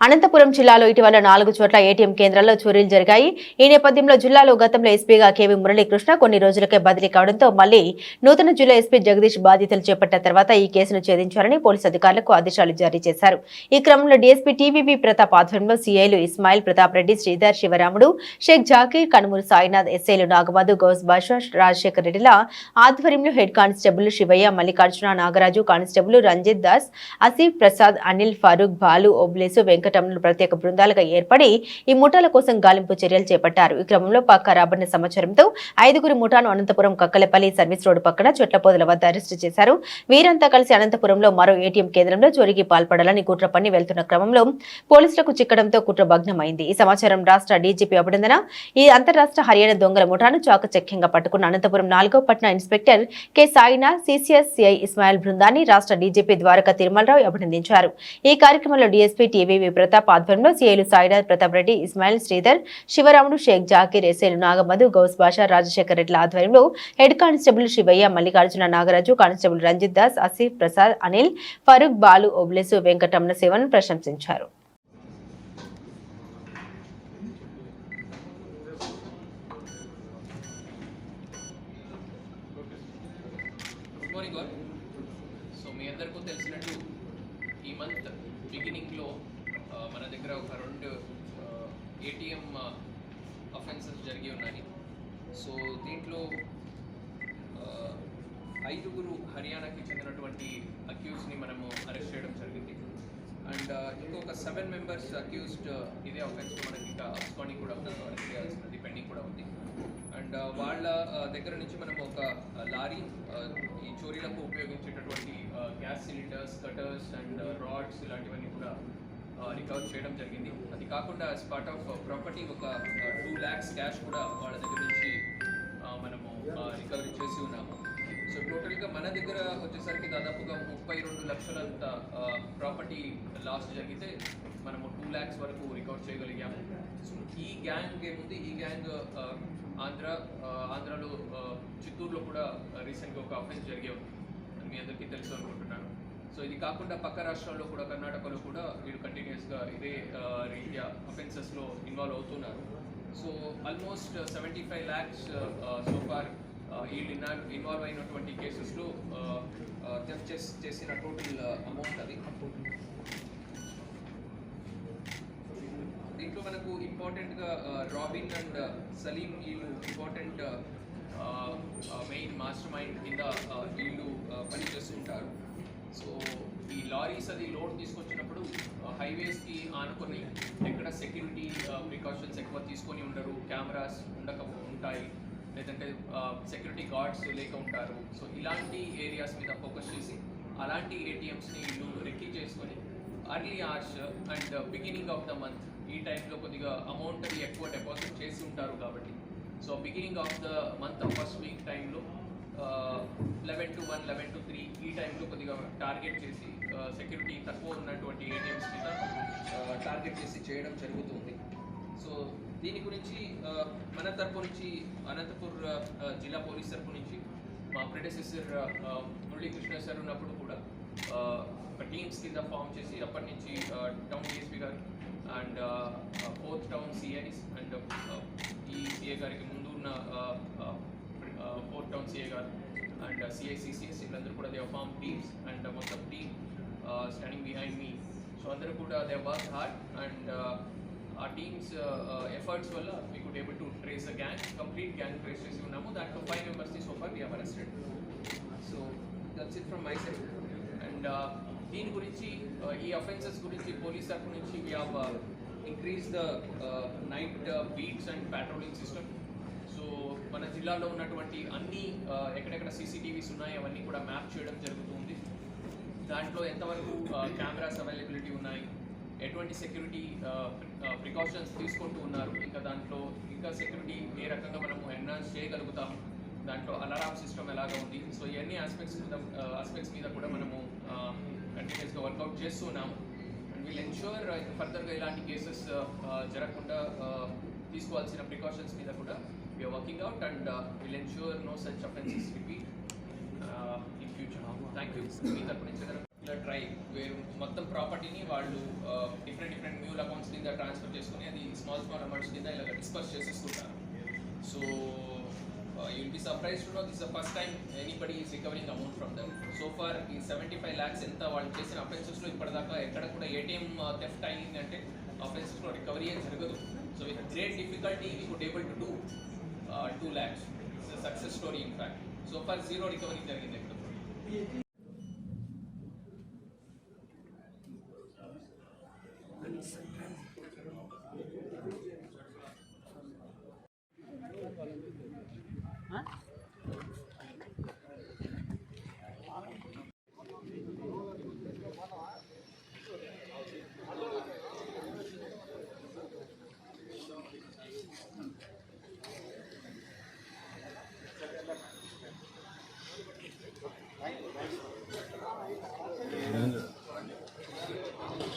అనంతపురం జిల్లాలో ఇటీవల నాలుగు చోట్ల ఏటీఎం కేంద్రాల్లో చోరీలు జరిగాయి. ఈ నేపథ్యంలో జిల్లాలో గతంలో ఎస్పీగా కేవీ మురళీకృష్ణ కొన్ని రోజులకే బదిలీ కావడంతో మళ్ళీ నూతన జిల్లా ఎస్పీ జగదీష్ బాధ్యతలు చేపట్టిన తర్వాత ఈ కేసును ఛేదించాలని పోలీసు అధికారులకు ఆదేశాలు జారీ చేశారు. ఈ క్రమంలో డీఎస్పీ టీవీవీ ప్రతాప్ ఆధ్వర్యంలో సీఐలు ఇస్మాయిల్ ప్రతాప్ రెడ్డి శ్రీధర్ శివరాముడు షేక్ జాకీర్ కనుమూరు సాయినాథ్ ఎస్ఐలు నాగమధు గౌస్ బాషా రాజశేఖర్ రెడ్డిల ఆధ్వర్యంలో head constable Sivaiah Mallikarjuna Nagaraju constable Ranjith Das Asif Prasad Anil Farooq Balu Obulesu వెంకటరమణులు ప్రత్యేక బృందాలుగా ఏర్పడి ఈ ముఠాల కోసం గాలింపు చర్యలు చేపట్టారు. ఈ క్రమంలో పక్క రాబడిన సమాచారంతో ఐదుగురు ముఠాను అనంతపురం కక్కలపల్లి సర్వీస్ రోడ్డు పక్కన చెట్లపోదల వద్ద అరెస్టు చేశారు. వీరంతా కలిసి అనంతపురంలో మరో ఏటీఎం కేంద్రంలో చోరీకి పాల్పడాలని కుట్ర పని వెళ్తున్న క్రమంలో పోలీసులకు చిక్కడంతో కుట్ర భగ్నమైంది ఈ సమాచారం రాష్ట్ర డీజీపీ అభినందన. ఈ అంతరాష్ట్ర హర్యానా దొంగల ముఠాను చాకచక్యంగా పట్టుకున్న అనంతపురం నాలుగో పట్న inspector K Saina CCS CI Ismail బృందాన్ని రాష్ట్ర డీజీపీ ద్వారకా తిరుమలరావు అభినందించారు. ఈ కార్యక్రమంలో డీఎస్పీ టీవీవి ప్రతాప్ ఆధ్వర్యంలో సీఐలు సాయినాథ్ ప్రతాప్ రెడ్డి ఇస్మాయిల్ శ్రీధర్ శివరాముడు షేక్ జాకీర్ ఎస్ఏలు నాగమధు గౌస్ బాషా రాజశేఖర్ రెడ్ల ఆధ్వర్యంలో head constable Sivaiah Mallikarjuna Nagaraju constable Ranjith Das Asif Prasad Anil Farooq Balu Obulesu Venkataramana సేవను ప్రశంసించారు. సో మీ అందరికీ తెలిసినట్టు ఈ మంత్ బిగినింగ్లో దగ్గర ఒక రెండు ఏటీఎం అఫెన్సెస్ జరిగి ఉన్నాయి. సో దీంట్లో ఐదుగురు హర్యానాకి చెందినటువంటి అక్యూస్ని మనము అరెస్ట్ చేయడం జరిగింది. అండ్ ఇంకొక సెవెన్ మెంబర్స్ అక్యూస్డ్ ఇదే అఫెన్స్ మనకి ఇంకా అబ్స్కాండింగ్ కూడా ఉన్నారు అరెస్ట్ చేయాల్సినది పెండింగ్ కూడా ఉంది. అండ్ వాళ్ళ దగ్గర నుంచి మనం ఒక లారీ ఈ చోరీలకు ఉపయోగించేటటువంటి gas cylinders cutters and rods ఇలాంటివన్నీ కూడా రికవర్ చేయడం జరిగింది. అది కాకుండా యాజ్ పార్ట్ ఆఫ్ ప్రాపర్టీ ఒక టూ ల్యాక్స్ క్యాష్ కూడా వాళ్ళ దగ్గర నుంచి మనము రికవరీ చేసి ఉన్నాము. సో టోటల్గా మన దగ్గర వచ్చేసరికి దాదాపుగా ముప్పై రెండు లక్షలంత ప్రాపర్టీ లాస్ జరిగితే మనము టూ ల్యాక్స్ వరకు రికవర్ చేయగలిగాము. సో ఈ గ్యాంగ్ ఏముంది? ఈ గ్యాంగ్ ఆంధ్ర ఆంధ్రలో ఆంధ్రాలో చిత్తూరులో కూడా రీసెంట్గా ఒక అఫెన్స్ జరిగే. ఉంది మీ అందరికీ తెలుసు అనుకుంటున్నాను. సో ఇది కాకుండా పక్క రాష్ట్రాల్లో కూడా కర్ణాటకలో కూడా వీళ్ళు కంటిన్యూస్గా ఇదే రీత్యా అఫెన్సెస్లో ఇన్వాల్వ్ అవుతున్నారు. So almost seventy five lakhs so far వీళ్ళు ఇన్వాల్వ్ అయినటువంటి కేసెస్లో థెఫ్ట్ చేసి చేసిన టోటల్ అమౌంట్ అది. దీంట్లో మనకు ఇంపార్టెంట్గా రాబిన్ అండ్ సలీం వీళ్ళు ఇంపార్టెంట్ మెయిన్ మాస్టర్ మైండ్ కింద వీళ్ళు పనిచేస్తుంటారు. సో ఈ లారీస్ అది లోడ్ తీసుకొచ్చినప్పుడు హైవేస్కి ఆనుకొని ఎక్కడ సెక్యూరిటీ ప్రికాషన్స్ ఎక్కువ తీసుకొని ఉండరు కెమెరాస్ ఉండక ఉంటాయి లేదంటే సెక్యూరిటీ గార్డ్స్ లేక ఉంటారు. సో ఇలాంటి ఏరియాస్ మీద ఫోకస్ చేసి అలాంటి ఏటీఎంస్ని వీళ్ళు రెక్కీ చేసుకొని early arch and beginning of the month ఈ టైంలో కొద్దిగా అమౌంట్ అది ఎక్కువ డిపాజిట్ చేసి ఉంటారు కాబట్టి. So beginning of the month first week టైంలో eleven to one eleven to ఈ టైంలో కొద్దిగా టార్గెట్ చేసి సెక్యూరిటీ తక్కువ ఉన్నటువంటి ఏటీఎంస్ మీద టార్గెట్ చేసి చేయడం జరుగుతుంది. సో దీని గురించి మన తరపు నుంచి అనంతపూర్ జిల్లా పోలీస్ తరపు నుంచి మా ప్రెడెసెసర్ మురళీకృష్ణ సార్ ఉన్నప్పుడు కూడా టీమ్స్ కింద ఫామ్ చేసి అప్పటి నుంచి టౌన్ డిఎస్పీ గారు and fourth town CIs and ఈ సిఏ గారికి ముందు ఉన్న ఫోర్త్ టౌన్ సిఏ గారు అండ్ సిఐసిసిఎస్ వీళ్ళందరూ కూడా దే ఫామ్ టీమ్స్ అండ్ మొత్తం team standing behind me so అందరూ కూడా దే వర్క్ హార్డ్ అండ్ ఆ టీమ్స్ ఎఫర్ట్స్ వల్ల we could able to trace a gang complete gang trace చేసి ఉన్నాము. దాంట్లో ఫైవ్ మెంబర్స్ని so far we have arrested so that's it from my side and దీని గురించి ఈ అఫెన్సెస్ గురించి పోలీస్ తరఫు నుంచి we have increase the night beats and patrolling system so మన జిల్లాలో ఉన్నటువంటి అన్ని ఎక్కడెక్కడ సీసీటీవీస్ ఉన్నాయి అవన్నీ కూడా మ్యాప్ చేయడం జరుగుతుంది. దాంట్లో ఎంతవరకు కెమెరాస్ అవైలబిలిటీ ఉన్నాయి ఎటువంటి సెక్యూరిటీ ప్రికాషన్స్ తీసుకుంటూ ఉన్నారు ఇంకా దాంట్లో ఇంకా సెక్యూరిటీ ఏ రకంగా మనము ఎన్హాన్స్ చేయగలుగుతాం దాంట్లో అలారం సిస్టమ్ ఎలాగా ఉంది. సో ఇవన్నీ ఆస్పెక్ట్స్ మీద ఆస్పెక్ట్స్ మీద కూడా మనము కంటిన్యూస్గా వర్కౌట్ చేస్తున్నాము. అండ్ వీల్ ఎన్ష్యూర్ ఫర్దర్గా ఇలాంటి కేసెస్ జరగకుండా తీసుకోవాల్సిన ప్రికాషన్స్ మీద కూడా we're working out and will ensure no such offences repeat in future thank you మీ తరపు నుంచి ట్రై వేరు మొత్తం ప్రాపర్టీని వాళ్ళు డిఫరెంట్ డిఫరెంట్ నియూల్ అకౌంట్స్ కింద ట్రాన్స్ఫర్ చేసుకొని అది స్మాల్ స్మాల్ అమౌంట్స్ కింద ఇలా disperse చేసేసుకుంటారు so you'll be surprise to know this the first time anybody is recovering amount from them so far ఈ సెవెంటీ ఫైవ్ ల్యాక్స్ ఎంత వాళ్ళు చేసిన అఫెన్సెస్లో ఇప్పటిదాకా ఎక్కడ కూడా ఏటీఎం థెఫ్ట్ అయింది అంటే అఫెన్సెస్లో రికవరీ ఏం జరగదు. So with great difficulty we could able to do two lakhs success story in fact so far zero recovery జరిగింది ఎక్కడ